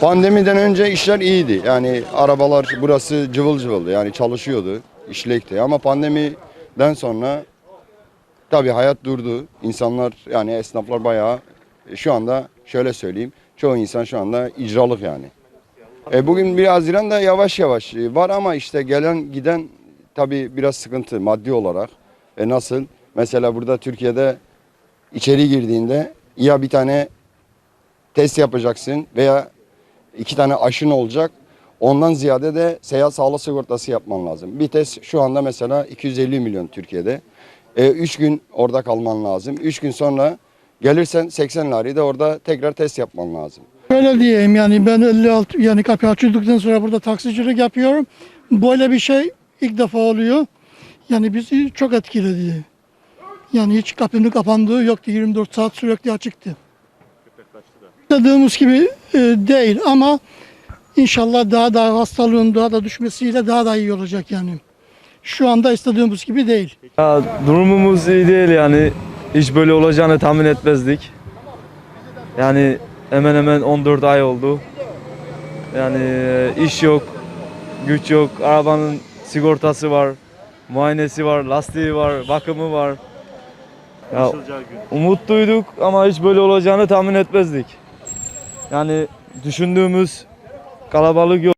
Pandemiden önce işler iyiydi. Yani arabalar burası cıvıl cıvıldı. Yani çalışıyordu, işlekti. Ama pandemiden sonra tabii hayat durdu. İnsanlar yani esnaflar bayağı e, şu anda şöyle söyleyeyim. Çoğu insan şu anda icralık yani. E bugün bir Haziran da yavaş yavaş e, var ama işte gelen giden tabii biraz sıkıntı maddi olarak. E nasıl? Mesela burada Türkiye'de içeri girdiğinde ya bir tane test yapacaksın veya iki tane aşın olacak. Ondan ziyade de seyahat sağlık sigortası yapman lazım. Bir test şu anda mesela 250 milyon Türkiye'de. 3 gün orada kalman lazım. 3 gün sonra gelirsen 80 lirayı da orada tekrar test yapman lazım. Öyle diyeyim yani ben 56 yani kapı açıldıktan sonra burada taksicilik yapıyorum. Böyle bir şey ilk defa oluyor. Yani bizi çok etkiledi. Yani hiç kapının kapandığı yoktu. 24 saat sürekli açıktı. Dediğimiz gibi e, değil ama inşallah daha da hastalığın daha da düşmesiyle daha da iyi olacak yani. Şu anda istediğimiz gibi değil. Ya, durumumuz iyi değil yani. Hiç böyle olacağını tahmin etmezdik. Yani hemen hemen 14 ay oldu. Yani e, iş yok, güç yok, arabanın sigortası var, muayenesi var, lastiği var, bakımı var. Ya, umut duyduk ama hiç böyle olacağını tahmin etmezdik. Yani düşündüğümüz kalabalık yok.